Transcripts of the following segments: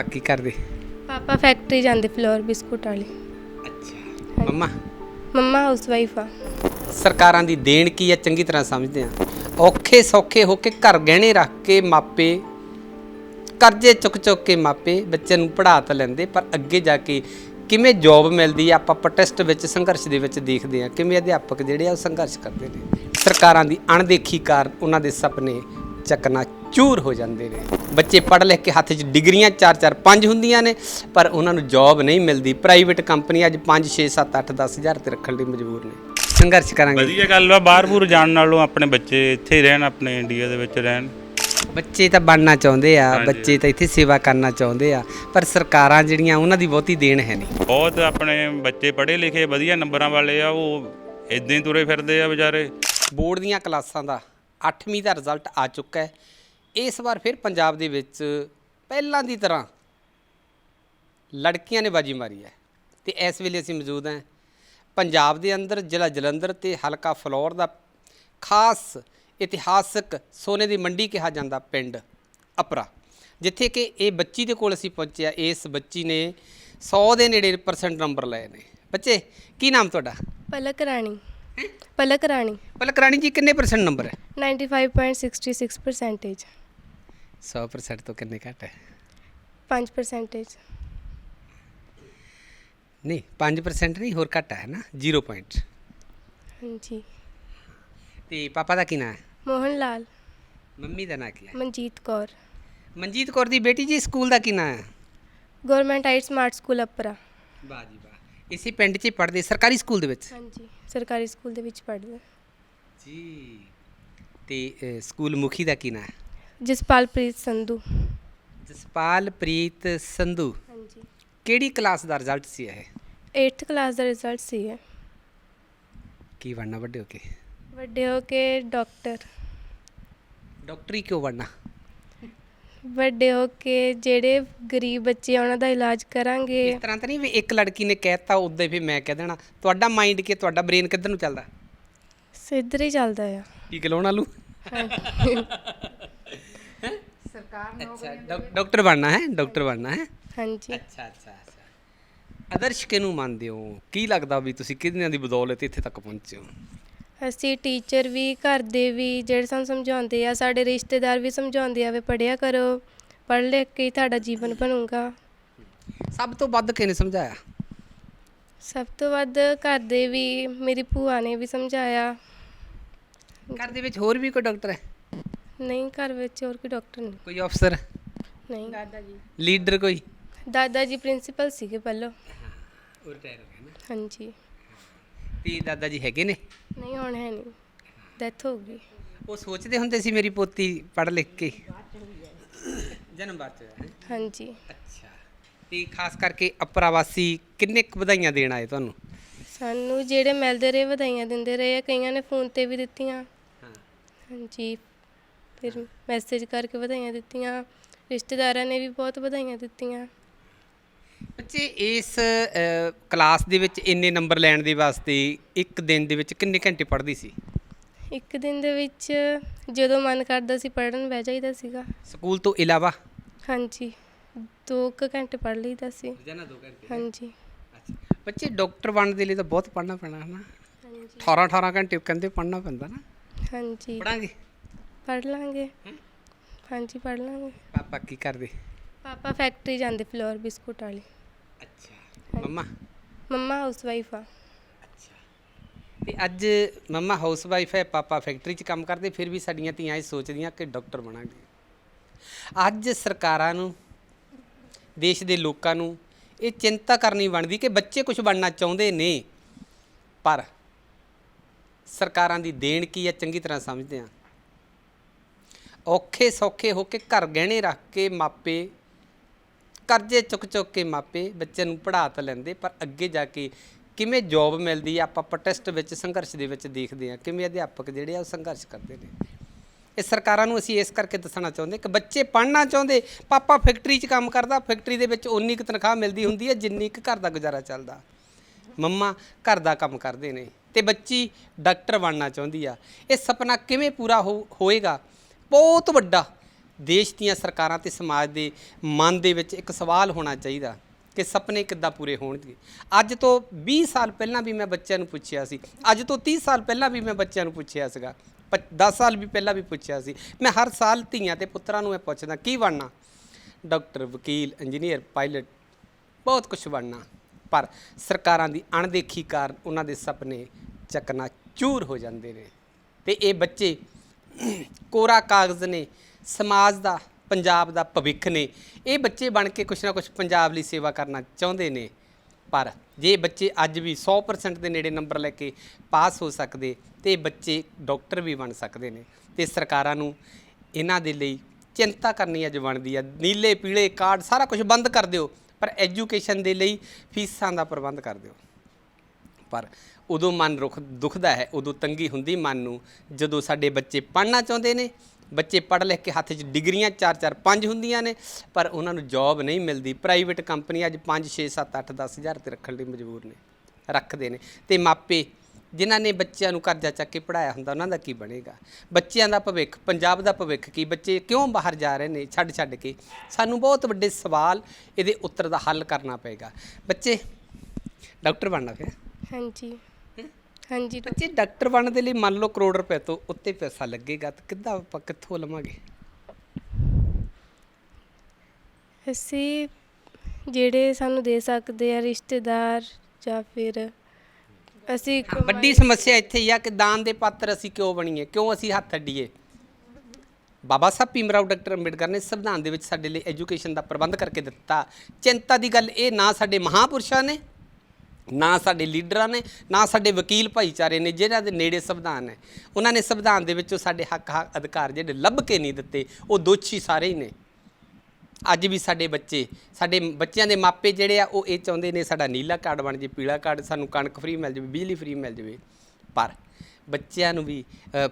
ਪਾਪਾ ਕੀ ਕਰਦੇ? ਪਾਪਾ ਫੈਕਟਰੀ ਜਾਂਦੇ ਫਲੋਰ ਬਿਸਕੁਟ ਵਾਲੀ। ਅੱਛਾ। ਮੰਮਾ? ਮੰਮਾ ਹਾਊਸ ਵਾਈਫ ਆ। ਸਰਕਾਰਾਂ ਦੀ ਦੇਣ ਕੀ ਹੈ ਚੰਗੀ ਤਰ੍ਹਾਂ ਸਮਝਦੇ ਆ? ਔਖੇ ਸੌਖੇ ਹੋ ਕੇ ਘਰ ਗਹਿਣੇ ਰੱਖ ਕੇ ਮਾਪੇ ਕਰਜ਼ੇ ਚੁੱਕ ਚੁੱਕ ਕੇ ਮਾਪੇ ਬੱਚੇ ਨੂੰ ਪੜ੍ਹਾ ਤਾਂ ਲੈਂਦੇ ਪਰ ਅੱਗੇ ਜਾ ਕੇ ਕਿਵੇਂ ਜੌਬ ਮਿਲਦੀ ਹੈ ਆਪਾਂ ਪ੍ਰੋਟੈਸਟ ਵਿੱਚ ਸੰਘਰਸ਼ ਦੇ ਵਿੱਚ ਦੇਖਦੇ ਆ ਕਿਵੇਂ ਅਧਿਆਪਕ ਜਿਹੜੇ ਆ ਉਹ ਸੰਘਰਸ਼ ਕਰਦੇ ਨੇ? ਸਰਕਾਰਾਂ ਦੀ ਅਣਦੇਖੀ ਕਾਰਨ ਉਹਨਾਂ ਦੇ ਸੁਪਨੇ ਚੱਕਣਾ ਚੂਰ ਹੋ ਜਾਂਦੇ ਨੇ। ਬੱਚੇ ਪੜ੍ਹ ਲਿਖ ਕੇ ਹੱਥ 'ਚ ਡਿਗਰੀਆਂ 4 4 5 ਹੁੰਦੀਆਂ ਨੇ ਪਰ ਉਹਨਾਂ ਨੂੰ ਜੌਬ ਨਹੀਂ ਮਿਲਦੀ। ਪ੍ਰਾਈਵੇਟ ਕੰਪਨੀ ਅੱਜ 5 6 7 8 10 ਹਜ਼ਾਰ ਤੇ ਰੱਖਣ ਲਈ ਮਜਬੂਰ ਨੇ। ਸੰਘਰਸ਼ ਕਰਾਂਗੇ। ਵਧੀਆ ਗੱਲ ਆ ਬਾਹਰ ਬੂਰ ਜਾਣ ਨਾਲੋਂ ਆਪਣੇ ਬੱਚੇ ਇੱਥੇ ਹੀ ਰਹਿਣ ਆਪਣੇ ਇੰਡੀਆ ਦੇ ਵਿੱਚ ਰਹਿਣ। ਬੱਚੇ ਤਾਂ ਬਣਨਾ ਚਾਹੁੰਦੇ ਆ। ਬੱਚੇ ਤਾਂ ਇੱਥੇ ਸੇਵਾ ਕਰਨਾ ਚਾਹੁੰਦੇ ਆ ਪਰ ਸਰਕਾਰਾਂ ਜਿਹੜੀਆਂ ਉਹਨਾਂ ਦੀ ਬਹੁਤੀ ਦੇਣ ਹੈ ਨਹੀਂ। ਬਹੁਤ ਆਪਣੇ ਬੱਚੇ ਪੜ੍ਹੇ ਲਿਖੇ ਵਧੀਆ ਨੰਬਰਾਂ ਵਾਲੇ ਆ ਉਹ ਇਦਾਂ ਹੀ ਤੁਰੇ ਫਿਰਦੇ ਆ ਵਿਚਾਰੇ। ਬੋਰਡ ਦੀਆਂ ਕਲਾਸਾਂ ਦਾ 8ਵੀਂ ਦਾ ਰਿਜ਼ਲਟ ਆ ਚੁੱਕਾ ਹੈ। ਇਸ ਵਾਰ ਫਿਰ ਪੰਜਾਬ ਦੇ ਵਿੱਚ ਪਹਿਲਾਂ ਦੀ ਤਰ੍ਹਾਂ ਲੜਕੀਆਂ ਨੇ ਬਾਜੀ ਮਾਰੀ ਹੈ ਤੇ ਇਸ ਵੇਲੇ ਅਸੀਂ ਮੌਜੂਦ ਹਾਂ ਪੰਜਾਬ ਦੇ ਅੰਦਰ ਜ਼ਿਲ੍ਹਾ ਜਲੰਧਰ ਤੇ ਹਲਕਾ ਫਲੌਰ ਦਾ ਖਾਸ ਇਤਿਹਾਸਕ ਸੋਨੇ ਦੀ ਮੰਡੀ ਕਿਹਾ ਜਾਂਦਾ ਪਿੰਡ ਅਪਰਾ ਜਿੱਥੇ ਕਿ ਇਹ ਬੱਚੀ ਦੇ ਕੋਲ ਅਸੀਂ ਪਹੁੰਚੇ ਆ ਇਸ ਬੱਚੀ ਨੇ 100 ਦੇ ਨੇੜੇ ਪਰਸੈਂਟ ਨੰਬਰ ਲਏ ਨੇ। ਬੱਚੇ ਕੀ ਨਾਮ ਤੁਹਾਡਾ? ਪਲਕ ਰਾਣੀ। ਪਲਕ ਰਾਣੀ। ਪਲਕ ਰਾਣੀ ਜੀ ਕਿੰਨੇ ਪਰਸੈਂਟ ਨੰਬਰ ਹੈ? 95.66 ਪਰਸੈਂਟੇਜ 100% ਤੋਂ ਕਿੰਨੇ ਘੱਟ ਹੈ? 5 ਪਰਸੈਂਟੇਜ ਨਹੀਂ 5% ਨਹੀਂ ਹੋਰ ਘੱਟ ਹੈ ਨਾ? 0 ਪੁਆਇੰਟ ਹਾਂਜੀ। ਤੇ ਪਾਪਾ ਦਾ ਕੀ ਨਾਂ ਹੈ? ਮੋਹਨ ਲਾਲ। ਮੰਮੀ ਦਾ ਨਾਂ ਕੀ ਹੈ? ਮਨਜੀਤ ਕੌਰ। ਮਨਜੀਤ ਕੌਰ ਦੀ ਬੇਟੀ ਜੀ ਸਕੂਲ ਦਾ ਕੀ ਨਾਂ ਹੈ? Government high smart school Apra. ਵਾਹ ਜੀ ਵਾਹ। ਇਸੇ ਪਿੰਡ 'ਚ ਪੜ੍ਹਦੇ ਸਰਕਾਰੀ ਸਕੂਲ ਦੇ ਵਿੱਚ? ਹਾਂਜੀ ਸਰਕਾਰੀ ਸਕੂਲ ਦੇ ਵਿੱਚ ਪੜ੍ਹਦੇ। ਜੀ। ਤੇ ਅ, ਸਕੂਲ ਮੁਖੀ ਦਾ ਕੀ ਨਾਂ ਹੈ? ਜਸਪਾਲਪ੍ਰੀਤ ਸੰਧੂ। ਜਸਪਾਲ ਪ੍ਰੀਤ ਸੰਧੂ। ਹਾਂਜੀ। ਕਿਹੜੀ ਕਲਾਸ ਦਾ ਰਿਜ਼ਲਟ ਸੀ ਇਹ? 8th ਕਲਾਸ ਦਾ ਰਿਜ਼ਲਟ ਸੀ ਇਹ। ਕੀ ਬਣਨਾ ਵੱਡੇ ਹੋ ਕੇ? ਵੱਡੇ ਹੋ ਕੇ ਡਾਕਟਰ। ਡਾਕਟਰੀ ਕਿਉਂ ਬਣਨਾ? ਵੱਡੇ ਹੋ ਕੇ ਜਿਹੜੇ ਗਰੀਬ ਬੱਚੇ ਆ ਉਹਨਾਂ ਦਾ ਇਲਾਜ ਕਰਾਂਗੇ। ਇਸ ਤਰ੍ਹਾਂ ਤਾਂ ਨਹੀਂ ਵੀ ਇੱਕ ਲੜਕੀ ਨੇ ਕਹਿਤਾ ਉਦੋਂ ਹੀ ਮੈਂ ਕਹਿ ਦੇਣਾ। ਤੁਹਾਡਾ ਮਾਈਂਡ ਕਿ ਤੁਹਾਡਾ ਬ੍ਰੇਨ ਕਿੱਧਰ ਨੂੰ ਚੱਲਦਾ? ਸਿੱਧਰ ਹੀ ਚੱਲਦਾ ਆ। ਕੀ ਕਲੋਣ ਆਲੂ? ਅੱਛਾ ਡਾਕ- ਡਾਕਟਰ ਬਣਨਾ ਹੈ ਡਾਕਟਰ ਬਣਨਾ ਹੈ? ਹਾਂਜੀ। ਅੱਛਾ ਅੱਛਾ ਅੱਛਾ। ਆਦਰਸ਼ ਕਿਹਨੂੰ ਮੰਨਦੇ ਹੋ? ਕੀ ਲੱਗਦਾ ਵੀ ਤੁਸੀਂ ਕਿਹਨਾਂ ਦੀ ਬਦੌਲਤ ਇੱਥੇ ਤੱਕ ਪਹੁੰਚੇ ਹੋ? ਅਸੀਂ ਟੀਚਰ ਵੀ ਘਰ ਦੇ ਵੀ ਜਿਹੜੇ ਸਾਨੂੰ ਸਮਝਾਉਂਦੇ ਆ ਸਾਡੇ ਰਿਸ਼ਤੇਦਾਰ ਵੀ ਸਮਝਾਉਂਦੇ ਆ ਵੀ ਪੜ੍ਹਿਆ ਕਰੋ ਪੜ੍ਹ ਲਿਖ ਕੇ ਹੀ ਤੁਹਾਡਾ ਜੀਵਨ ਬਣੂਗਾ। ਸਭ ਤੋਂ ਵੱਧ ਕਿਹਨੇ ਸਮਝਾਇਆ? ਸਭ ਤੋਂ ਵੱਧ ਘਰ ਦੇ ਵੀ ਮੇਰੀ ਭੂਆ ਨੇ ਵੀ ਸਮਝਾਇਆ। ਘਰ ਦੇ ਵਿੱਚ ਹੋਰ ਵੀ ਕੋਈ ਡਾਕਟਰ ਹੈ? ਨਹੀਂ ਘਰ ਵਿੱਚ ਹੋਰ ਕੋਈ ਡਾਕਟਰ ਨਹੀਂ। ਕੋਈ ਅਫਸਰ ਨਹੀਂ। ਦਾਦਾ ਜੀ ਲੀਡਰ ਕੋਈ? ਦਾਦਾ ਜੀ ਪ੍ਰਿੰਸੀਪਲ ਸੀਗੇ ਪਹਿਲਾਂ। ਉਹ ਰਿਟਾਇਰ ਹੋ ਗਏ ਨਾ। ਹਾਂਜੀ। ਤੇ ਦਾਦਾ ਜੀ ਹੈਗੇ ਨੇ? ਨਹੀਂ ਹੁਣ ਹੈ ਨਹੀਂ। ਡੈਥ ਹੋ ਗਈ। ਉਹ ਸੋਚਦੇ ਹੁੰਦੇ ਸੀ ਮੇਰੀ ਪੋਤੀ ਪੜ੍ਹ ਲਿਖ ਕੇ। ਜਨਮ ਬਾਅਦ ਚ ਹੋਇਆ ਹੈ? ਹਾਂਜੀ। ਅੱਛਾ। ਤੇ ਖਾਸ ਕਰਕੇ ਅਪਰਾਵਾਸੀ ਕਿੰਨੇ ਕੁ ਵਧਾਈਆਂ ਦੇਣ ਆਏ ਤੁਹਾਨੂੰ? ਸਾਨੂੰ ਜਿਹੜੇ ਮਿਲਦੇ ਰਹੇ ਵਧਾਈਆਂ ਦਿੰਦੇ ਰਹੇ ਆ ਕਈਆਂ ਨੇ ਫੋਨ ਤੇ ਵੀ ਦਿੱਤੀਆਂ। ਹਾਂ। ਹਾਂਜੀ। ਫਿਰ ਮੈਸੇਜ ਕਰਕੇ ਵਧਾਈਆਂ ਦਿੱਤੀਆਂ। ਰਿਸ਼ਤੇਦਾਰਾਂ ਨੇ ਵੀ ਬਹੁਤ ਵਧਾਈਆਂ ਦਿੱਤੀਆਂ। ਬੱਚੇ ਇਸ ਕਲਾਸ ਦੇ ਵਿੱਚ ਇੰਨੇ ਨੰਬਰ ਲੈਣ ਦੇ ਵਾਸਤੇ ਇੱਕ ਦਿਨ ਦੇ ਵਿੱਚ ਕਿੰਨੇ ਘੰਟੇ ਪੜ੍ਹਦੀ ਸੀ? ਇੱਕ ਦਿਨ ਦੇ ਵਿੱਚ ਜਦੋਂ ਮਨ ਕਰਦਾ ਸੀ ਪੜ੍ਹਨ ਬਹਿ ਜਾਈਦਾ ਸੀਗਾ। ਸਕੂਲ ਤੋਂ ਇਲਾਵਾ? ਹਾਂਜੀ 2 ਘੰਟੇ ਪੜ੍ਹ ਲਈਦਾ ਸੀ। ਰੋਜ਼ਾਨਾ 2 ਘੰਟੇ। ਹਾਂਜੀ। ਅੱਛਾ। ਬੱਚੇ ਡਾਕਟਰ ਬਣਨ ਦੇ ਲਈ ਤਾਂ ਬਹੁਤ ਪੜ੍ਹਨਾ ਪੈਣਾ ਹੈ ਨਾ ਹਾਂਜੀ। 18 18 ਘੰਟੇ ਕਹਿੰਦੇ ਪੜ੍ਹਨਾ ਪੈਂਦਾ ਨਾ। ਹਾਂਜੀ। ਪੜਾਂਗੇ ਪੜ੍ਹ ਲਾਂਗੇ। ਹਾਂਜੀ ਪੜ੍ਹ ਲਾਂਗੇ। ਪਾਪਾ ਕੀ ਕਰਦੇ? ਪਾਪਾ ਫੈਕਟਰੀ ਜਾਂਦੇ ਫਲੋਰ ਬਿਸਕੁਟ ਵਾਲੀ। ਅੱਛਾ। ਮੰਮਾ? ਮੰਮਾ ਹਾਊਸ ਵਾਈਫ ਆ। ਅੱਛਾ। ਤੇ ਅੱਜ ਮੰਮਾ ਹਾਊਸ ਵਾਈਫ ਹੈ ਪਾਪਾ ਫੈਕਟਰੀ 'ਚ ਕੰਮ ਕਰਦੇ ਫਿਰ ਵੀ ਸਾਡੀਆਂ ਧੀਆਂ ਇਹ ਸੋਚਦੀਆਂ ਕਿ ਡਾਕਟਰ ਬਣਾਂਗੇ। ਅੱਜ ਸਰਕਾਰਾਂ ਨੂੰ ਦੇਸ਼ ਦੇ ਲੋਕਾਂ ਨੂੰ ਇਹ ਚਿੰਤਾ ਕਰਨੀ ਬਣਦੀ ਕਿ ਬੱਚੇ ਕੁਝ ਬਣਨਾ ਚਾਹੁੰਦੇ ਨੇ ਪਰ ਸਰਕਾਰਾਂ ਦੀ ਦੇਣ ਕੀ ਹੈ ਚੰਗੀ ਤਰ੍ਹਾਂ ਸਮਝਦੇ ਆ। ਔਖੇ ਸੌਖੇ ਹੋ ਕੇ ਘਰ ਗਹਿਣੇ ਰੱਖ ਕੇ ਮਾਪੇ, ਕਰਜ਼ੇ ਚੁੱਕ ਚੁੱਕ ਕੇ ਮਾਪੇ ਬੱਚਿਆਂ ਨੂੰ ਪੜ੍ਹਾ ਤਾਂ ਲੈਂਦੇ, ਪਰ ਅੱਗੇ ਜਾ ਕੇ ਕਿਵੇਂ ਜੌਬ ਮਿਲਦੀ ਹੈ ਆਪਾਂ ਪ੍ਰੋਟੈਸਟ ਵਿੱਚ, ਸੰਘਰਸ਼ ਦੇ ਵਿੱਚ ਦੇਖਦੇ ਹਾਂ ਕਿਵੇਂ ਅਧਿਆਪਕ ਜਿਹੜੇ ਆ ਉਹ ਸੰਘਰਸ਼ ਕਰਦੇ ਨੇ। ਇਹ ਸਰਕਾਰਾਂ ਨੂੰ ਅਸੀਂ ਇਸ ਕਰਕੇ ਦੱਸਣਾ ਚਾਹੁੰਦੇ, ਕਿ ਬੱਚੇ ਪੜ੍ਹਨਾ ਚਾਹੁੰਦੇ, ਪਾਪਾ ਫੈਕਟਰੀ 'ਚ ਕੰਮ ਕਰਦਾ ਫੈਕਟਰੀ ਦੇ ਵਿੱਚ ਉਨੀ ਕੁ ਤਨਖਾਹ ਮਿਲਦੀ ਹੁੰਦੀ ਹੈ ਜਿੰਨੀ ਕੁ ਘਰ ਦਾ ਗੁਜ਼ਾਰਾ ਚੱਲਦਾ। ਮੰਮਾ ਘਰ ਦਾ ਕੰਮ ਕਰਦੇ ਨੇ ਤੇ ਬੱਚੀ ਡਾਕਟਰ ਬਣਨਾ ਚਾਹੁੰਦੀ ਆ। ਇਹ ਸੁਪਨਾ ਕਿਵੇਂ ਪੂਰਾ ਹੋ- ਹੋਏਗਾ? ਬਹੁਤ ਵੱਡਾ ਦੇਸ਼ ਦੀਆਂ ਸਰਕਾਰਾਂ ਤੇ ਸਮਾਜ ਦੇ ਮਨ ਦੇ ਵਿੱਚ ਇੱਕ ਸਵਾਲ ਹੋਣਾ ਚਾਹੀਦਾ ਕਿ ਸੁਪਨੇ ਕਿੱਦਾਂ ਪੂਰੇ ਹੋਣਗੇ। ਅੱਜ ਤੋਂ 20 ਸਾਲ ਪਹਿਲਾਂ ਵੀ ਮੈਂ ਬੱਚਿਆਂ ਨੂੰ ਪੁੱਛਿਆ ਸੀ। ਅੱਜ ਤੋਂ 30 ਸਾਲ ਪਹਿਲਾਂ ਵੀ ਮੈਂ ਬੱਚਿਆਂ ਨੂੰ ਪੁੱਛਿਆ ਸੀਗਾ। 10 ਸਾਲ ਵੀ ਪਹਿਲਾਂ ਵੀ ਪੁੱਛਿਆ ਸੀ। ਮੈਂ ਹਰ ਸਾਲ ਧੀਆਂ ਤੇ ਪੁੱਤਰਾਂ ਨੂੰ ਮੈਂ ਪੁੱਛਦਾ, ਕੀ ਬਣਨਾ? ਡਾਕਟਰ, ਵਕੀਲ, ਇੰਜੀਨੀਅਰ, ਪਾਇਲਟ, ਬਹੁਤ ਕੁਝ ਬਣਨਾ। ਪਰ ਸਰਕਾਰਾਂ ਦੀ ਅਣਦੇਖੀ ਕਾਰਨ ਉਹਨਾਂ ਦੇ ਸੁਪਨੇ ਚੱਕਣਾ ਚੂਰ ਹੋ ਜਾਂਦੇ ਨੇ। ਤੇ ਇਹ ਬੱਚੇ ਕੋਰਾ ਕਾਗਜ਼ ਨੇ, ਸਮਾਜ ਦਾ, ਪੰਜਾਬ ਦਾ ਭਵਿੱਖ ਨੇ, ਇਹ ਬੱਚੇ ਬਣ ਕੇ ਕੁਛ ਨਾ ਕੁਛ ਪੰਜਾਬ ਲਈ ਸੇਵਾ ਕਰਨਾ ਚਾਹੁੰਦੇ ਨੇ। ਪਰ ਜੇ ਬੱਚੇ ਅੱਜ ਵੀ 100% ਦੇ ਨੇੜੇ ਨੰਬਰ ਲੈ ਕੇ ਪਾਸ ਹੋ ਸਕਦੇ, ਤੇ ਬੱਚੇ ਡਾਕਟਰ ਵੀ ਬਣ ਸਕਦੇ ਨੇ। ਤੇ ਸਰਕਾਰਾਂ ਨੂੰ ਇਹਨਾਂ ਦੇ ਲਈ ਚਿੰਤਾ ਕਰਨੀ ਅੱਜ ਬਣਦੀ ਆ। ਨੀਲੇ, ਪੀਲੇ ਕਾਰਡ ਸਾਰਾ ਕੁਝ ਬੰਦ ਕਰ ਦਿਓ, ਪਰ ਐਜੂਕੇਸ਼ਨ ਦੇ ਲਈ ਫੀਸਾਂ ਦਾ ਪ੍ਰਬੰਧ ਕਰ ਦਿਓ। ਪਰ ਉਦੋਂ ਮਨ ਰੁਖ ਦੁਖਦਾ ਹੈ, ਉਦੋਂ ਤੰਗੀ ਹੁੰਦੀ ਮਨ ਨੂੰ। ਜਦੋਂ ਸਾਡੇ ਬੱਚੇ ਪੜ੍ਹਨਾ ਚਾਹੁੰਦੇ ਨੇ, ਬੱਚੇ ਪੜ੍ਹ ਲਿਖ ਕੇ ਹੱਥ 'ਚ ਡਿਗਰੀਆਂ 4 4 5 ਹੁੰਦੀਆਂ ਨੇ, ਪਰ ਉਹਨਾਂ ਨੂੰ ਜੌਬ ਨਹੀਂ ਮਿਲਦੀ। ਪ੍ਰਾਈਵੇਟ ਕੰਪਨੀ ਅੱਜ 5 6 7 8 10 ਹਜ਼ਾਰ ਤੇ ਰੱਖਣ ਲਈ ਮਜਬੂਰ ਨੇ, ਰੱਖਦੇ ਨੇ। ਤੇ ਮਾਪੇ, ਜਿਨ੍ਹਾਂ ਨੇ ਬੱਚਿਆਂ ਨੂੰ ਕਰਜ਼ਾ ਚੱਕ ਕੇ ਪੜਾਇਆ ਹੁੰਦਾ, ਉਹਨਾਂ ਦਾ ਕੀ ਬਣੇਗਾ? ਬੱਚਿਆਂ ਦਾ ਭਵਿੱਖ, ਪੰਜਾਬ ਦਾ ਭਵਿੱਖ ਕੀ? ਬੱਚੇ ਕਿਉਂ ਬਾਹਰ ਜਾ ਰਹੇ ਨੇ, ਛੱਡ ਛੱਡ ਕੇ? ਸਾਨੂੰ ਬਹੁਤ ਵੱਡੇ ਸਵਾਲ ਇਹਦੇ ਉੱਤਰ ਦਾ ਹੱਲ ਕਰਨਾ ਪਏਗਾ। ਬੱਚੇ, ਡਾਕਟਰ ਬਣਨਾ ਫਿਰ। ਹਾਂਜੀ। ਹਾਂਜੀ ਬੱਚੇ ਡਾਕਟਰ ਬਣਨ ਦੇ ਲਈ ਮੰਨ ਲਓ ਕਰੋੜ ਰੁਪਏ ਤੋਂ ਉੱਤੇ ਪੈਸਾ ਲੱਗੇਗਾ ਤਾਂ ਕਿੱਦਾਂ ਆਪਾਂ ਕਿੱਥੋਂ ਲਵਾਂਗੇ? ਅਸੀਂ ਜਿਹੜੇ ਸਾਨੂੰ ਦੇ ਸਕਦੇ ਆ ਰਿਸ਼ਤੇਦਾਰ ਜਾਂ ਫਿਰ ਅਸੀਂ ਕਮਾਈ- ਵੱਡੀ ਸਮੱਸਿਆ ਇੱਥੇ ਹੀ ਆ ਕਿ ਦਾਨ ਦੇ ਪਾਤਰ ਅਸੀਂ ਕਿਉਂ ਬਣੀਏ? ਕਿਉਂ ਅਸੀਂ ਹੱਥ ਅੱਡੀਏ? ਬਾਬਾ ਸਾਹਿਬ ਭੀਮਰਾਓ ਡਾਕਟਰ ਅੰਬੇਡਕਰ ਨੇ ਸੰਵਿਧਾਨ ਦੇ ਵਿੱਚ ਸਾਡੇ ਲਈ ਐਜੂਕੇਸ਼ਨ ਦਾ ਪ੍ਰਬੰਧ ਕਰਕੇ ਦਿੱਤਾ। ਚਿੰਤਾ ਦੀ ਗੱਲ ਇਹ ਨਾ ਸਾਡੇ ਮਹਾਪੁਰਸ਼ਾਂ ਨੇ ਨਾ ਸਾਡੇ ਲੀਡਰਾਂ ਨੇ, ਨਾ ਸਾਡੇ ਵਕੀਲ ਭਾਈਚਾਰੇ ਨੇ, ਜਿਹਨਾਂ ਦੇ ਨੇੜੇ ਸੰਵਿਧਾਨ ਹੈ। ਉਹਨਾਂ ਨੇ ਸੰਵਿਧਾਨ ਦੇ ਵਿੱਚੋਂ ਸਾਡੇ ਹੱਕ ਹੱਕ ਅਧਿਕਾਰ ਜਿਹੜੇ ਲੱਭ ਕੇ ਨਹੀਂ ਦਿੱਤੇ, ਉਹ ਦੋਸ਼ੀ ਸਾਰੇ ਹੀ ਨੇ। ਅੱਜ ਵੀ ਸਾਡੇ ਬੱਚੇ, ਸਾਡੇ ਬੱਚਿਆਂ ਦੇ ਮਾਪੇ ਜਿਹੜੇ ਆ, ਉਹ ਇਹ ਚਾਹੁੰਦੇ ਨੇ ਸਾਡਾ ਨੀਲਾ ਕਾਰਡ ਬਣ ਜੇ ਪੀਲਾ ਕਾਰਡ ਸਾਨੂੰ ਕਣਕ ਫ੍ਰੀ ਮਿਲ ਜਾਵੇ, ਬਿਜਲੀ ਫ੍ਰੀ ਮਿਲ ਜਾਵੇ। ਪਰ ਬੱਚਿਆਂ ਨੂੰ ਵੀ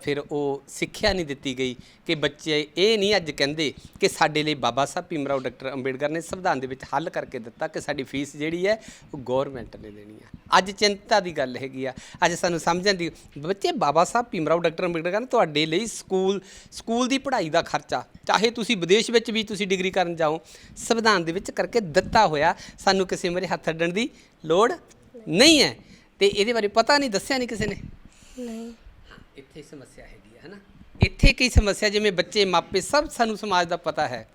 ਫਿਰ ਉਹ ਸਿੱਖਿਆ ਨਹੀਂ ਦਿੱਤੀ ਗਈ ਕਿ ਬੱਚੇ ਇਹ ਨਹੀਂ ਅੱਜ ਕਹਿੰਦੇ ਕਿ ਸਾਡੇ ਲਈ ਬਾਬਾ ਸਾਹਿਬ ਭੀਮਰਾਓ ਡਾਕਟਰ ਅੰਬੇਡਕਰ ਨੇ ਸੰਵਿਧਾਨ ਦੇ ਵਿੱਚ ਹੱਲ ਕਰਕੇ ਦਿੱਤਾ ਕਿ ਸਾਡੀ ਫੀਸ ਜਿਹੜੀ ਹੈ ਉਹ ਗਵਰਨਮੈਂਟ ਨੇ ਦੇਣੀ ਆ ਅੱਜ ਚਿੰਤਾ ਦੀ ਗੱਲ ਹੈਗੀ ਆ। ਅੱਜ ਸਾਨੂੰ ਸਮਝਣ ਦੀ ਬੱਚੇ ਬਾਬਾ ਸਾਹਿਬ ਭੀਮਰਾਓ ਡਾਕਟਰ ਅੰਬੇਡਕਰ ਨੇ ਤੁਹਾਡੇ ਲਈ ਸਕੂਲ ਸਕੂਲ ਦੀ ਪੜ੍ਹਾਈ ਦਾ ਖਰਚਾ, ਚਾਹੇ ਤੁਸੀਂ ਵਿਦੇਸ਼ ਵਿੱਚ ਵੀ ਤੁਸੀਂ ਡਿਗਰੀ ਕਰਨ ਜਾਓ, ਸੰਵਿਧਾਨ ਦੇ ਵਿੱਚ ਕਰਕੇ ਦਿੱਤਾ ਹੋਇਆ ਸਾਨੂੰ ਕਿਸੇ ਮੇਰੇ ਹੱਥ ਅੱਡਣ ਦੀ ਲੋੜ ਨਹੀਂ ਹੈ। ਤੇ ਇਹਦੇ ਬਾਰੇ ਪਤਾ ਨਹੀਂ ਦੱਸਿਆ ਨਹੀਂ ਕਿਸੇ ਨੇ? ਨਹੀਂ। ਇੱਥੇ ਸਮੱਸਿਆ ਹੈਗੀ ਹੈ ਹਨਾ? ਇੱਥੇ ਕੀ ਸਮੱਸਿਆ? ਜਿਵੇਂ ਬੱਚੇ ਮਾਪੇ ਸਭ ਸਾਨੂੰ ਸਮਾਜ ਦਾ ਪਤਾ ਹੈ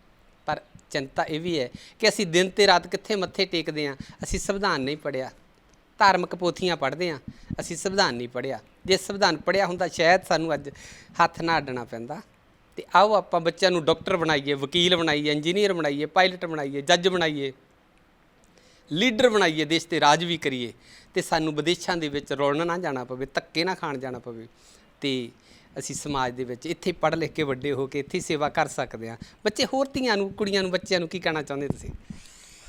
ਪਰ ਚਿੰਤਾ ਇਹ ਵੀ ਹੈ ਕਿ ਅਸੀਂ ਦਿਨ ਤੇ ਰਾਤ ਕਿੱਥੇ ਮੱਥੇ ਟੇਕਦੇ ਹਾਂ? ਅਸੀਂ ਸੰਵਿਧਾਨ ਨਹੀਂ ਪੜਿਆ ਧਾਰਮਿਕ ਪੋਥੀਆਂ ਪੜ੍ਹਦੇ ਹਾਂ ਅਸੀਂ ਸੰਵਿਧਾਨ ਨਹੀਂ ਪੜਿਆ ਜੇ ਸੰਵਿਧਾਨ ਪੜਿਆ ਹੁੰਦਾ ਸ਼ਾਇਦ ਸਾਨੂੰ ਅੱਜ ਹੱਥ ਨਾ ਅੱਡਣਾ ਪੈਂਦਾ। ਤੇ ਆਓ ਆਪਾਂ ਬੱਚਿਆਂ ਨੂੰ ਡਾਕਟਰ ਬਣਾਈਏ ਵਕੀਲ ਬਣਾਈਏ ਇੰਜੀਨੀਅਰ ਬਣਾਈਏ ਪਾਇਲਟ ਬਣਾਈਏ ਜੱਜ ਬਣਾਈਏ। ਲੀਡਰ ਬਣਾਈਏ ਦੇਸ਼ ਤੇ ਰਾਜ ਵੀ ਕਰੀਏ ਤੇ ਸਾਨੂੰ ਵਿਦੇਸ਼ਾਂ ਦੇ ਵਿੱਚ ਰੋਲਣ ਨਾ ਜਾਣਾ ਪਵੇ ਧੱਕੇ ਨਾ ਖਾਣ ਜਾਣਾ ਪਵੇ ਤੇ ਅਸੀਂ ਸਮਾਜ ਦੇ ਵਿੱਚ ਇੱਥੇ ਪੜ੍ਹ ਲਿਖ ਕੇ ਵੱਡੇ ਹੋ ਕੇ ਇੱਥੇ ਸੇਵਾ ਕਰ ਸਕਦੇ ਹਾਂ। ਬੱਚੇ ਹੋਰ ਧੀਆਂ ਨੂੰ ਕੁੜੀਆਂ ਨੂੰ ਬੱਚਿਆਂ ਨੂੰ ਕੀ ਕਹਿਣਾ ਚਾਹੁੰਦੇ ਤੁਸੀਂ?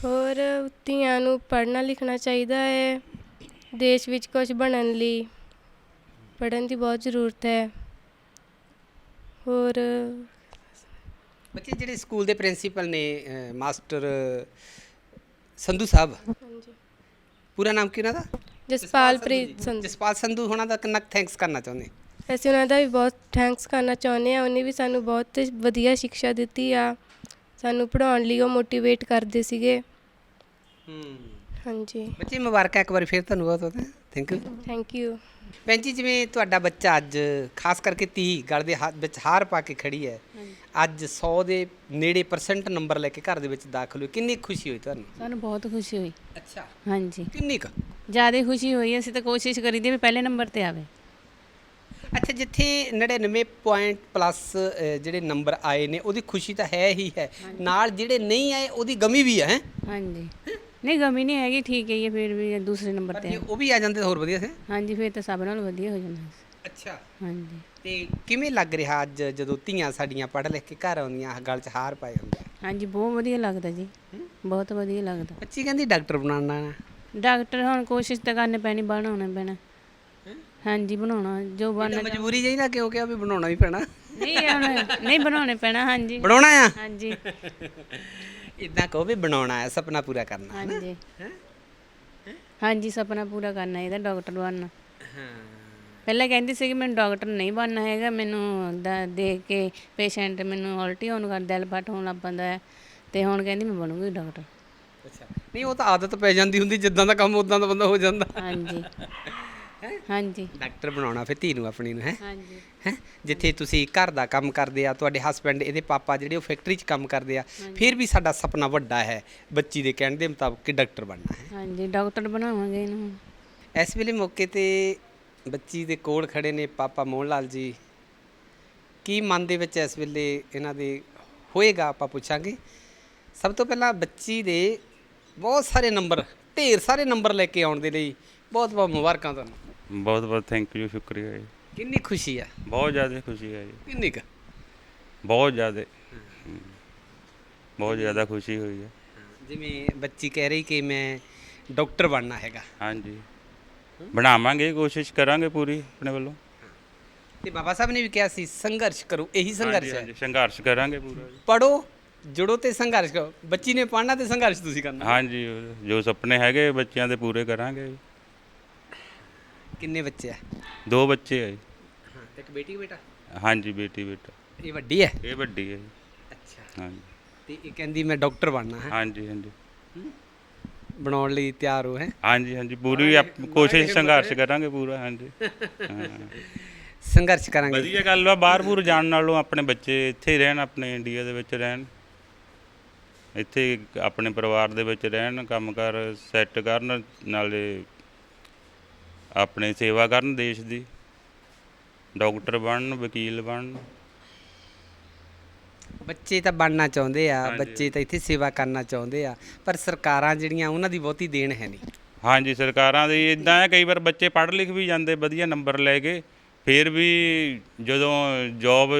ਹੋਰ ਧੀਆਂ ਨੂੰ ਪੜ੍ਹਨਾ ਲਿਖਣਾ ਚਾਹੀਦਾ ਹੈ ਦੇਸ਼ ਵਿੱਚ ਕੁਝ ਬਣਨ ਲਈ ਪੜ੍ਹਨ ਦੀ ਬਹੁਤ ਜ਼ਰੂਰਤ ਹੈ। ਹੋਰ ਬੱਚੇ ਜਿਹੜੇ ਸਕੂਲ ਦੇ ਪ੍ਰਿੰਸੀਪਲ ਨੇ ਅਹ, ਮਾਸਟਰ ਸੰਧੂ ਸਾਹਿਬ। ਹਾਂਜੀ। ਪੂਰਾ ਨਾਮ ਕੀ ਉਹਨਾਂ ਦਾ? ਜਸਪਾਲਪ੍ਰੀਤ ਸੰਧੂ। ਜਸਪਾਲ ਸੰਧੂ ਹੋਣਾ ਦਾ ਕਿੰਨਾ ਥੈਂਕਸ ਕਰਨਾ ਚਾਹੁੰਦੇ? ਅਸੀਂ ਉਹਨਾਂ ਦਾ ਵੀ ਬਹੁਤ ਥੈਂਕਸ ਕਰਨਾ ਚਾਹੁੰਦੇ ਆ ਉਹਨੇ ਵੀ ਸਾਨੂੰ ਬਹੁਤ ਵਧੀਆ ਸਿੱਖਿਆ ਦਿੱਤੀ ਆ। ਸਾਨੂੰ ਪੜ੍ਹਾਉਣ ਲਈ ਉਹ ਮੋਟੀਵੇਟ ਕਰਦੇ ਸੀਗੇ। ਹੂੰ। ਹਾਂਜੀ। ਬੱਚੇ ਮੁਬਾਰਕਾਂ ਇੱਕ ਵਾਰੀ ਫਿਰ ਤੁਹਾਨੂੰ ਬਹੁਤ ਬਹੁਤ ਥੈਂਕ ਯੂ ਥੈਂਕ ਯੂ ਭੈਣ ਜੀ ਜਿਵੇਂ ਤੁਹਾਡਾ ਬੱਚਾ ਅੱਜ ਖਾਸ ਕਰਕੇ 30 ਗਲ ਦੇ ਹੱਥ ਵਿੱਚ ਹਾਰ ਪਾ ਕੇ ਖੜੀ ਹੈ ਅੱਜ 100 ਦੇ ਨੇੜੇ ਪਰਸੈਂਟ ਨੰਬਰ ਲੈ ਕੇ ਘਰ ਦੇ ਵਿੱਚ ਦਾਖਲ ਹੋਈ ਕਿੰਨੀ ਖੁਸ਼ੀ ਹੋਈ ਤੁਹਾਨੂੰ? ਸਾਨੂੰ ਬਹੁਤ ਖੁਸ਼ੀ ਹੋਈ। ਅੱਛਾ। ਹਾਂਜੀ। ਕਿੰਨੀ ਕੁ? ਜ਼ਿਆਦਾ ਖੁਸ਼ੀ ਹੋਈ ਅਸੀਂ ਤਾਂ ਕੋਸ਼ਿਸ਼ ਕਰੀਦੀ ਵੀ ਪਹਿਲੇ ਨੰਬਰ ਤੇ ਆਵੇ। ਅੱਛਾ ਜਿੱਥੇ 99 ਪੁਆਇੰਟ ਪਲੱਸ ਜਿਹੜੇ ਨੰਬਰ ਆਏ ਨੇ ਉਹਦੀ ਖੁਸ਼ੀ ਤਾਂ ਹੈ ਹੀ ਹੈ। ਨਾਲ ਜਿਹੜੇ ਨਹੀਂ ਆਏ ਉਹਦੀ ਗਮੀ ਵੀ ਹੈ ਹੈਂ? ਹਾਂਜੀ। ਨਹੀਂ ਗਮੀ ਨਹੀਂ ਹੈਗੀ ਠੀਕ ਹੈ ਇਹ ਫਿਰ ਵੀ ਦੂਸਰੇ ਨੰਬਰ ਤੇ ਜੇ ਆ। ਉਹ ਵੀ ਆ ਜਾਂਦੇ ਤਾਂ ਹੋਰ ਵਧੀਆ ਸੀ। ਹਾਂਜੀ ਫਿਰ ਤਾਂ ਸਭ ਨਾਲ ਵਧੀਆ ਹੋ ਜਾਂਦਾ ਸੀ। ਅੱਛਾ। ਹਾਂਜੀ। ਤੇ ਕਿਵੇਂ ਲੱਗ ਰਿਹਾ ਅੱਜ ਜਦੋਂ ਧੀਆਂ ਸਾਡੀਆਂ ਪੜ੍ਹ ਲਿਖ ਕੇ ਘਰ ਆਉਂਦੀਆਂ ਗਲ 'ਚ ਹਾਰ ਪਾਏ ਹੁੰਦੇ? ਆ? ਹਾਂਜੀ ਬਹੁਤ ਵਧੀਆ ਲੱਗਦਾ ਜੀ। ਬਹੁਤ ਵਧੀਆ ਲੱਗਦਾ। ਬੱਚੀ ਕਹਿੰਦੀ ਡਾਕਟਰ ਬਣਾਉਣਾ ਨਾ। ਡਾਕਟਰ ਹੁਣ ਕੋਸ਼ਿਸ਼ ਤਾਂ ਕਰਨੀ ਪੈਣੀ ਬਣਾਉਣਾ ਪੈਣਾ। ਹਾਂਜੀ ਬਣਾਉਣਾ ਜੋ ਬਣਨਾ ਮਜਬੂਰੀ ਜਿਹੀ ਨਾ ਕਿਉਂ ਕਿਹਾ ਵੀ ਬਣਾਉਣਾ ਵੀ ਪੈਣਾ। ਨਹੀਂ ਹੁਣ ਨਹੀਂ ਬਣਾਉਣੇ ਪੈਣਾ ਹਾਂਜੀ। ਬਣਾਉਣਾ ਆ? ਹਾਂਜੀ। ਇਦਾਂ ਕਹੋ ਵੀ ਬਣਾਉਣਾ ਹੈ ਸੁਪਨਾ ਪੂਰਾ ਕਰਨਾ ਹੈ ਹਾਂਜੀ। ਹਾਂਜੀ ਸੁਪਨਾ ਪੂਰਾ ਕਰਨਾ ਇਹਦਾ ਡਾਕਟਰ ਬਣਨਾ। ਹਾਂ। ਪਹਿਲਾਂ ਕਹਿੰਦੀ ਸੀ ਕਿ ਮੈਨੂੰ ਡਾਕਟਰ ਨਹੀਂ ਬਣਨਾ ਹੈਗਾ ਮੈਨੂੰ ਦਾ- ਦੇਖ ਕੇ ਪੇਸ਼ੈਂਟ ਮੈਨੂੰ ਉਲਟੀ ਹੋਣ ਕਰ ਦਿਲ ਪਟ ਹੋਣ ਲੱਗ ਪੈਂਦਾ ਹੈ ਤੇ ਹੁਣ ਕਹਿੰਦੀ ਮੈਂ ਬਣੂਗੀ ਡਾਕਟਰ। ਅੱਛਾ। ਨਹੀਂ ਉਹ ਤਾਂ ਆਦਤ ਪੈ ਜਾਂਦੀ ਹੁੰਦੀ ਜਿੱਦਾਂ ਦਾ ਕੰਮ ਉਦਾਂ ਦਾ ਬੰਦਾ ਹੋ ਜਾਂਦਾ। ਹਾਂਜੀ। ਹਾਂਜੀ। ਡਾਕਟਰ ਬਣਾਉਣਾ ਫਿਰ ਧੀ ਨੂੰ ਆਪਣੀ ਨੂੰ ਹੈ? ਹਾਂਜੀ। ਹੈ? ਜਿੱਥੇ ਤੁਸੀਂ ਘਰ ਦਾ ਕੰਮ ਕਰਦੇ ਆ ਤੁਹਾਡੇ ਹਸਬੰਡ ਇਹਦੇ ਪਾਪਾ ਜਿਹੜੇ ਉਹ ਫੈਕਟਰੀ 'ਚ ਕੰਮ ਕਰਦੇ ਆ ਫਿਰ ਵੀ ਸਾਡਾ ਸੁਪਨਾ ਵੱਡਾ ਹੈ ਬੱਚੀ ਦੇ ਕਹਿਣ ਦੇ ਮੁਤਾਬਕ ਕਿ ਡਾਕਟਰ ਬਣਨਾ ਹੈ। ਹਾਂਜੀ ਡਾਕਟਰ ਬਣਾਵਾਂਗੇ ਇਹਨੂੰ। ਇਸ ਵੇਲੇ ਮੌਕੇ ਤੇ ਬੱਚੀ ਦੇ ਕੋਲ ਖੜੇ ਨੇ ਪਾਪਾ ਮੋਹਨ ਲਾਲ ਜੀ। ਕੀ ਮਨ ਦੇ ਵਿੱਚ ਇਸ ਵੇਲੇ ਇਹਨਾਂ ਦੇ ਹੋਏਗਾ ਆਪਾਂ ਪੁੱਛਾਂਗੇ। ਸਭ ਤੋਂ ਪਹਿਲਾਂ ਬੱਚੀ ਦੇ ਬਹੁਤ ਸਾਰੇ ਨੰਬਰ ਢੇਰ ਸਾਰੇ ਨੰਬਰ ਲੈ ਕੇ ਆਉਣ ਦੇ ਲਈ ਬਹੁਤ ਬਹੁਤ ਮੁਬਾਰਕਾਂ ਤੁਹਾਨੂੰ। ਬਹੁਤ ਬਹੁਤ ਥੈਂਕ ਯੂ ਸ਼ੁਕਰੀਆ ਜੀ। ਕਿੰਨੀ ਖੁਸ਼ੀ ਆ? ਬਹੁਤ ਜ਼ਿਆਦਾ ਖੁਸ਼ੀ ਹੈ ਜੀ। ਕਿੰਨੀ ਕੁ? ਬਹੁਤ ਜ਼ਿਆਦਾ। ਬਹੁਤ ਜ਼ਿਆਦਾ ਖੁਸ਼ੀ ਹੋਈ ਹੈ। ਜਿਵੇਂ ਬੱਚੀ ਕਹਿ ਰਹੀ ਕਿ ਮੈਂ ਡਾਕਟਰ ਬਣਨਾ ਹੈਗਾ। ਹਾਂਜੀ। ਬਣਾਵਾਂਗੇ ਕੋਸ਼ਿਸ਼ ਕਰਾਂਗੇ ਪੂਰੀ ਆਪਣੇ ਵੱਲੋਂ। ਤੇ ਬਾਬਾ ਸਾਹਿਬ ਨੇ ਵੀ ਕਿਹਾ ਸੀ ਸੰਘਰਸ਼ ਕਰੋ ਇਹੀ ਸੰਘਰਸ਼ ਹੈ। ਹਾਂਜੀ, ਸੰਘਰਸ਼ ਕਰਾਂਗੇ ਪੂਰਾ ਜੀ। ਪੜੋ ਜੁੜੋ ਤੇ ਸੰਘਰਸ਼ ਕਰੋ। ਬੱਚੀ ਨੇ ਪੜਨਾ ਤੇ ਸੰਘਰਸ਼ ਤੁਸੀਂ ਕਰਨਾ। ਹਾਂਜੀ ਜੋ ਸੁਪਨੇ ਹੈਗੇ ਬੱਚਿਆਂ ਦੇ ਪੂਰੇ ਕਰਾਂਗੇ ਜੀ। ਕਿੰਨੇ ਬੱਚੇ ਆ? ਦੋ ਬੱਚੇ ਆ ਜੀ। ਹਾਂ ਇੱਕ ਬੇਟੀ ਬੇਟਾ? ਹਾਂਜੀ ਬੇਟੀ ਬੇਟਾ। ਇਹ ਵੱਡੀ ਹੈ ਇਹ ਵੱਡੀ ਹੈ ਜੀ। ਅੱਛਾ। ਹਾਂਜੀ। ਤੇ ਇਹ ਕਹਿੰਦੀ ਮੈਂ ਡਾਕਟਰ ਬਣਨਾ ਹੈ? ਹਾਂਜੀ ਹਾਂਜੀ। ਬਣਾਉਣ ਲਈ ਤਿਆਰ ਹੋ ਹੈ? ਹਾਂਜੀ ਹਾਂਜੀ ਪੂਰੀ ਆਪ- ਕੋਸ਼ਿਸ਼ ਸੰਘਰਸ਼ ਕਰਾਂਗੇ ਪੂਰਾ ਹਾਂਜੀ। ਹਾਂ। ਸੰਘਰਸ਼ ਕਰਾਂਗੇ। ਵਧੀਆ ਗੱਲ ਆ ਬਾਹਰ ਬੂਰ ਜਾਣ ਨਾਲੋਂ ਆਪਣੇ ਬੱਚੇ ਇੱਥੇ ਹੀ ਰਹਿਣ ਆਪਣੇ ਇੰਡੀਆ ਦੇ ਵਿੱਚ ਰਹਿਣ। ਇੱਥੇ ਆਪਣੇ ਪਰਿਵਾਰ ਦੇ ਵਿੱਚ ਰਹਿਣ ਕੰਮਕਾਰ ਸੈੱਟ ਕਰਨ ਨਾਲੇ ਆਪਣੇ ਸੇਵਾ ਕਰਨ ਦੇਸ਼ ਦੀ। ਡਾਕਟਰ ਬਣਨ ਵਕੀਲ ਬਣਨ। ਬੱਚੇ ਤਾਂ ਬਣਨਾ ਚਾਹੁੰਦੇ ਆ। ਬੱਚੇ ਤਾਂ ਇੱਥੇ ਸੇਵਾ ਕਰਨਾ ਚਾਹੁੰਦੇ ਆ ਪਰ ਸਰਕਾਰਾਂ ਜਿਹੜੀਆਂ ਉਹਨਾਂ ਦੀ ਬਹੁਤੀ ਦੇਣ ਹੈ ਨਹੀਂ। ਹਾਂਜੀ ਸਰਕਾਰਾਂ ਦੀ ਇਦਾਂ ਹੈ ਕਈ ਵਾਰ ਬੱਚੇ ਪੜ੍ਹ ਲਿਖ ਵੀ ਜਾਂਦੇ ਵਧੀਆ ਨੰਬਰ ਲੈ ਕੇ ਫਿਰ ਵੀ ਜਦੋਂ ਜੌਬ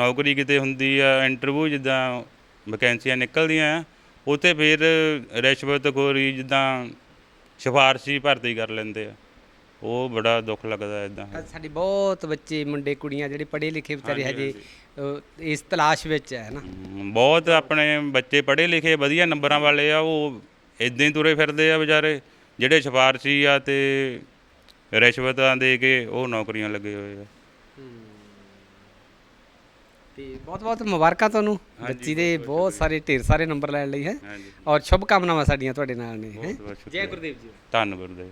ਨੌਕਰੀ ਕਿਤੇ ਹੁੰਦੀ ਆ ਇੰਟਰਵਿਊ ਜਿੱਦਾਂ ਵੈਕੈਂਸੀਆਂ ਨਿਕਲਦੀਆਂ ਆ ਉੱਥੇ ਫਿਰ ਰਿਸ਼ਵਤਖੋਰੀ ਜਿੱਦਾਂ ਸਿਫਾਰਸ਼ੀ ਭਰਤੀ ਕਰ ਲੈਂਦੇ ਆ। ਉਹ ਬੜਾ ਦੁੱਖ ਲੱਗਦਾ ਇਦਾਂ ਸਾਡੇ ਬਹੁਤ ਬੱਚੇ ਮੁੰਡੇ ਕੁੜੀਆਂ ਜਿਹੜੇ ਪੜ੍ਹੇ ਲਿਖੇ ਵਿਚਾਰੇ ਹਜੇ ਇਸ ਤਲਾਸ਼ ਵਿੱਚ ਹੈ ਨਾ। ਬਹੁਤ ਆਪਣੇ ਬੱਚੇ ਪੜ੍ਹੇ ਲਿਖੇ ਵਧੀਆ ਨੰਬਰਾਂ ਵਾਲੇ ਆ ਉਹ ਇਦਾਂ ਹੀ ਤੁਰੇ ਫਿਰਦੇ ਆ ਵਿਚਾਰੇ। ਜਿਹੜੇ ਸਿਫਾਰਸ਼ੀ ਆ ਤੇ ਰਿਸ਼ਵਤਾਂ ਦੇ ਕੇ ਉਹ ਨੌਕਰੀਆਂ ਲੱਗੇ ਹੋਏ ਆ। ਤੇ ਬਹੁਤ ਬਹੁਤ ਮੁਬਾਰਕਾਂ ਤੁਹਾਨੂੰ। ਬੱਚੀ ਦੇ ਬਹੁਤ ਸਾਰੇ ਢੇਰ ਸਾਰੇ ਨੰਬਰ ਲੈਣ ਲਈ ਹੈ। ਹਾਂਜੀ। ਔਰ ਸ਼ੁਭ ਕਾਮਨਾਵਾਂ ਸਾਡੀਆਂ ਤੁਹਾਡੇ ਨਾਲ ਨੇ ਹੈਂ। ਬਹੁਤ ਜੈ ਗੁਰਦੇਵ ਜੀ। ਧੰਨਵਾਦ ਜੀ।